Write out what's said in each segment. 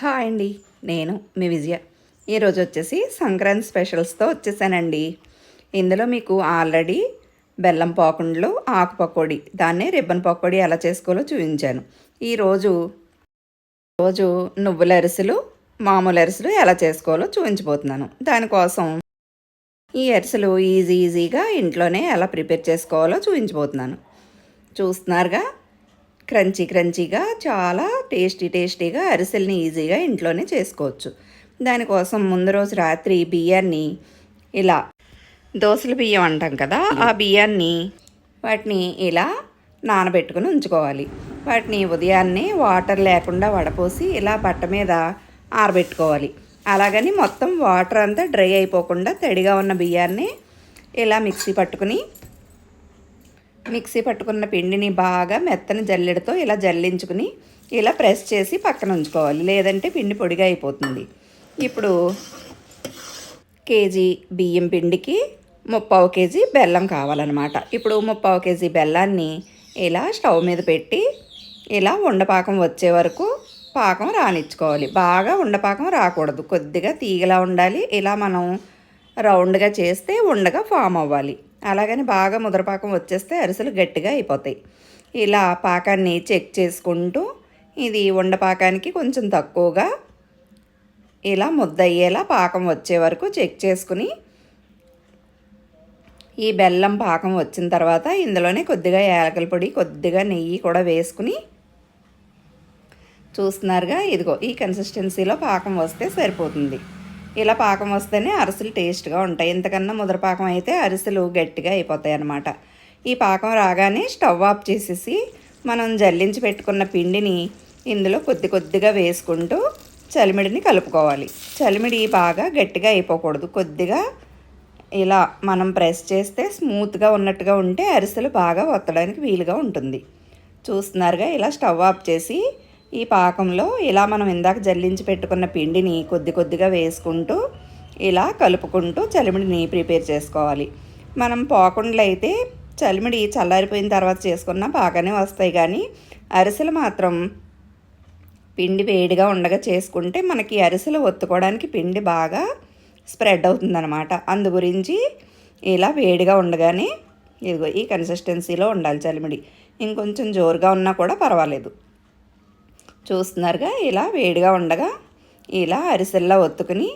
Hi అండి. నేను మీ విజయ. ఈరోజు వచ్చేసి సంక్రాంతి స్పెషల్స్తో వచ్చేసానండి. ఇందులో మీకు ఆల్రెడీ బెల్లం పాకుండ్లు ఆకు పకోడీ దాన్నే రిబ్బన్ పకోడీ ఎలా చేసుకోవాలో చూపించాను. ఈరోజు రోజు నువ్వుల అరిసెలు మామూలు అరిసెలు ఎలా చేసుకోవాలో చూపించబోతున్నాను. దానికోసం ఈ అరిసెలు ఈజీ ఈజీగా ఇంట్లోనే ఎలా ప్రిపేర్ చేసుకోవాలో చూపించబోతున్నాను. చూస్తున్నారుగా? క్రంచీ క్రంచీగా చాలా టేస్టీ టేస్టీగా అరిసెల్ని ఈజీగా ఇంట్లోనే చేసుకోవచ్చు. దానికోసం ముందు రోజు రాత్రి బియ్యాన్ని ఇలా దోసల బియ్యం అంటాం కదా ఆ బియ్యాన్ని వాటిని ఇలా నానబెట్టుకుని ఉంచుకోవాలి. వాటిని ఉదయాన్నే వాటర్ లేకుండా వడపోసి ఇలా బట్ట మీద ఆరబెట్టుకోవాలి. అలాగని మొత్తం వాటర్ అంతా డ్రై అయిపోకుండా తడిగా ఉన్న బియ్యాన్ని ఇలా మిక్సీ పట్టుకుని మిక్సీ పట్టుకున్న పిండిని బాగా మెత్తని జల్లెడతో ఇలా జల్లించుకుని ఇలా ప్రెస్ చేసి పక్కన ఉంచుకోవాలి. లేదంటే పిండి పొడిగా అయిపోతుంది. ఇప్పుడు కేజీ బియ్యం పిండికి ముప్పావు కేజీ బెల్లం కావాలన్నమాట. ఇప్పుడు ముప్పావు కేజీ బెల్లాన్ని ఇలా స్టవ్ మీద పెట్టి ఇలా ఉండపాకం వచ్చే వరకు పాకం రానిచ్చుకోవాలి. బాగా ఉండపాకం రాకూడదు. కొద్దిగా తీగలా ఉండాలి. ఇలా మనం రౌండ్గా చేస్తే ఉండగా ఫామ్ అవ్వాలి. అలాగని బాగా ముద్రపాకం వచ్చేస్తే అరిసెలు గట్టిగా అయిపోతాయి. ఇలా పాకాన్ని చెక్ చేసుకుంటూ ఇది ఉండపాకానికి కొంచెం తక్కువగా ఇలా ముద్ద అయ్యేలా పాకం వచ్చే వరకు చెక్ చేసుకుని ఈ బెల్లం పాకం వచ్చిన తర్వాత ఇందులోనే కొద్దిగా యాలకల పొడి కొద్దిగా నెయ్యి కూడా వేసుకుని చూస్తున్నారుగా ఇదిగో ఈ కన్సిస్టెన్సీలో పాకం వస్తే సరిపోతుంది. ఇలా పాకం వస్తేనే అరిసెలు టేస్ట్గా ఉంటాయి. ఇంతకన్నా ముద్ర పాకం అయితే అరిసెలు గట్టిగా అయిపోతాయి అన్నమాట. ఈ పాకం రాగానే స్టవ్ ఆఫ్ చేసేసి మనం జల్లించి పెట్టుకున్న పిండిని ఇందులో కొద్ది కొద్దిగా వేసుకుంటూ చలిమిడిని కలుపుకోవాలి. చలిమిడి బాగా గట్టిగా అయిపోకూడదు. కొద్దిగా ఇలా మనం ప్రెస్ చేస్తే స్మూత్గా ఉన్నట్టుగా ఉంటే అరిసెలు బాగా వత్తడానికి వీలుగా ఉంటుంది. చూస్తున్నారుగా ఇలా స్టవ్ ఆఫ్ చేసి ఈ పాకంలో ఇలా మనం ఇందాక జల్లించి పెట్టుకున్న పిండిని కొద్ది కొద్దిగా వేసుకుంటూ ఇలా కలుపుకుంటూ చలిమిడిని ప్రిపేర్ చేసుకోవాలి. మనం పోకుండా అయితే చలిమిడి చల్లారిపోయిన తర్వాత చేసుకున్నా బాగానే వస్తాయి కానీ అరిసెలు మాత్రం పిండి వేడిగా ఉండగా చేసుకుంటే మనకి అరిసెలు ఒత్తుకోవడానికి పిండి బాగా స్ప్రెడ్ అవుతుందన్నమాట. అందు గురించి ఇలా వేడిగా ఉండగానే ఇదిగో ఈ కన్సిస్టెన్సీలో ఉండాలి చలిమిడి. ఇంకొంచెం జోరుగా ఉన్నా కూడా పర్వాలేదు. చూస్తున్నారుగా. ఇలా వేడిగా ఉండగా ఇలా అరిసెల్లా ఒత్తుకుని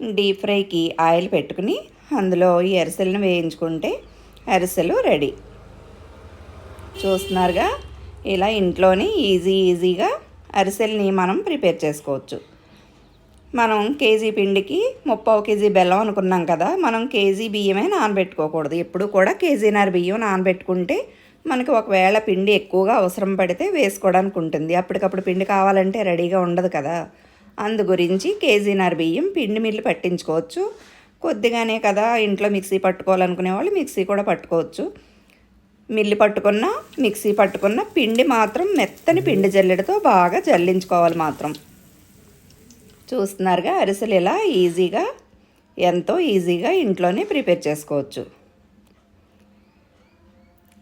డీప్ ఫ్రైకి ఆయిల్ పెట్టుకుని అందులో ఈ అరిసెలను వేయించుకుంటే అరిసెలు రెడీ. చూస్తున్నారుగా ఇలా ఇంట్లోనే ఈజీ ఈజీగా అరిసెల్ని మనం ప్రిపేర్ చేసుకోవచ్చు. మనం కేజీ పిండికి ముప్పావు కేజీ బెల్లం అనుకున్నాం కదా మనం కేజీ బియ్యమే నానబెట్టుకోకూడదు. ఎప్పుడు కూడా కేజీన్నర బియ్యం నానబెట్టుకుంటే మనకి ఒకవేళ పిండి ఎక్కువగా అవసరం పడితే వేసుకోవడానికి ఉంటుంది. అప్పటికప్పుడు పిండి కావాలంటే రెడీగా ఉండదు కదా. అందు గురించి కేజీన్నర బియ్యం పిండి మిల్లు పట్టించుకోవచ్చు. కొద్దిగానే కదా ఇంట్లో మిక్సీ పట్టుకోవాలనుకునే వాళ్ళు మిక్సీ కూడా పట్టుకోవచ్చు. మిల్లి పట్టుకున్న మిక్సీ పట్టుకున్న పిండి మాత్రం మెత్తని పిండి జల్లెడతో బాగా జల్లించుకోవాలి మాత్రం. చూస్తున్నారుగా అరిసెలు ఇలా ఈజీగా ఎంతో ఈజీగా ఇంట్లోనే ప్రిపేర్ చేసుకోవచ్చు.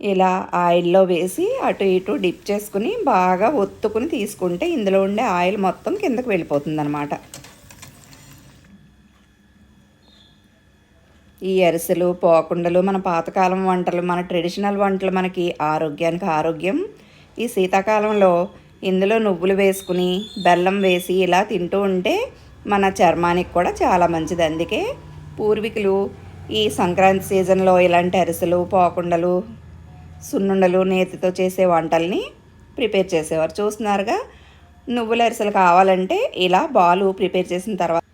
ఇలా ఆయిల్లో వేసి అటు ఇటు డిప్ చేసుకుని బాగా ఒత్తుకుని తీసుకుంటే ఇందులో ఉండే ఆయిల్ మొత్తం కిందకు వెళ్ళిపోతుంది అనమాట ఈ అరిసెలు పోకుండలు మన పాతకాలం వంటలు మన ట్రెడిషనల్ వంటలు మనకి ఆరోగ్యానికి ఆరోగ్యం. ఈ శీతాకాలంలో ఇందులో నువ్వులు వేసుకుని బెల్లం వేసి ఇలా తింటూ ఉంటే మన చర్మానికి కూడా చాలా మంచిది. అందుకే పూర్వీకులు ఈ సంక్రాంతి సీజన్లో ఇలాంటి అరిసెలు పోకుండలు సున్నుండలు నేతితో చేసే వంటల్ని ప్రిపేర్ చేసేవారు. చూస్తున్నారుగా నువ్వుల అరిసెలు కావాలంటే ఇలా బాలు ప్రిపేర్ చేసిన తర్వాత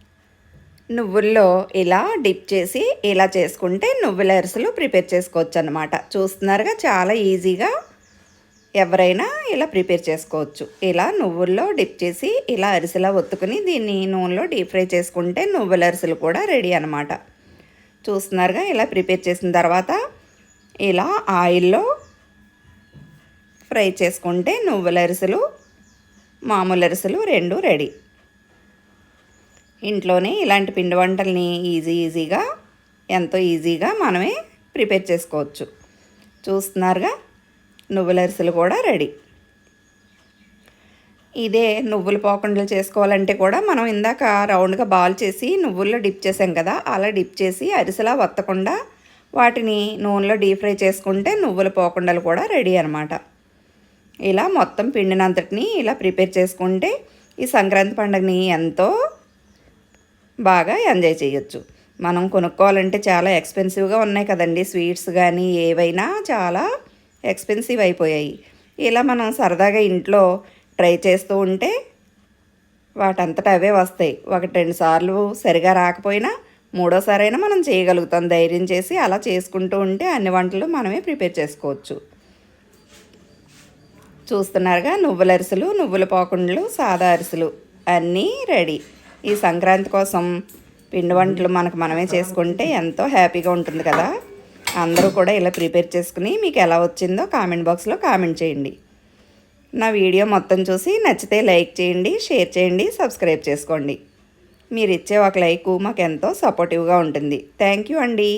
నువ్వుల్లో ఇలా డిప్ చేసి ఇలా చేసుకుంటే నువ్వుల అరిసెలు ప్రిపేర్ చేసుకోవచ్చు అనమాట చూస్తున్నారుగా చాలా ఈజీగా ఎవరైనా ఇలా ప్రిపేర్ చేసుకోవచ్చు. ఇలా నువ్వుల్లో డిప్ చేసి ఇలా అరిసెలా ఒత్తుకుని దీన్ని నూనెలో డీప్ ఫ్రై చేసుకుంటే నువ్వుల అరిసెలు కూడా రెడీ అనమాట చూస్తున్నారుగా ఇలా ప్రిపేర్ చేసిన తర్వాత ఇలా ఆయిల్లో ఫ్రై చేసుకుంటే నువ్వుల అరిసెలు మామూలు అరిసెలు రెండు రెడీ. ఇంట్లోనే ఇలాంటి పిండి వంటల్ని ఈజీ ఈజీగా ఎంతో ఈజీగా మనమే ప్రిపేర్ చేసుకోవచ్చు. చూస్తున్నారుగా? నువ్వుల అరిసెలు కూడా రెడీ. ఇదే నువ్వుల పోకుండలు చేసుకోవాలంటే కూడా మనం ఇందాక రౌండ్గా బాల్ చేసి నువ్వుల్లో డిప్ చేసాం కదా అలా డిప్ చేసి అరిసెలా వత్తకుండా వాటిని నూనెలో డీప్ ఫ్రై చేసుకుంటే నువ్వుల పోకుండలు కూడా రెడీ అనమాట ఇలా మొత్తం పిండినంతటిని ఇలా ప్రిపేర్ చేసుకుంటే ఈ సంక్రాంతి పండుగని ఎంతో బాగా ఎంజాయ్ చేయొచ్చు. మనం కొనుక్కోవాలంటే చాలా ఎక్స్పెన్సివ్గా ఉన్నాయి కదండి. స్వీట్స్ కానీ ఏవైనా చాలా ఎక్స్పెన్సివ్ అయిపోయాయి. ఇలా మనం సరదాగా ఇంట్లో ట్రై చేస్తూ ఉంటే వాటంతట అవే వస్తాయి. ఒకటి రెండు సార్లు సరిగా రాకపోయినా మూడోసారైనా మనం చేయగలుగుతాం. ధైర్యం చేసి అలా చేసుకుంటూ ఉంటే అన్ని వంటలు మనమే ప్రిపేర్ చేసుకోవచ్చు. చూస్తున్నారుగా నువ్వుల అరిసెలు నువ్వుల పోకుండలు సాదా అరిసెలు అన్నీ రెడీ. ఈ సంక్రాంతి కోసం పిండి వంటలు మనకు మనమే చేసుకుంటే ఎంతో హ్యాపీగా ఉంటుంది కదా. అందరూ కూడా ఇలా ప్రిపేర్ చేసుకుని మీకు ఎలా వచ్చిందో కామెంట్ బాక్స్లో కామెంట్ చేయండి. నా వీడియో మొత్తం చూసి నచ్చితే లైక్ చేయండి షేర్ చేయండి సబ్స్క్రైబ్ చేసుకోండి. మీరు ఇచ్చే ఒక లైకు మాకు ఎంతో సపోర్టివ్గా ఉంటుంది. థ్యాంక్ యూ అండి.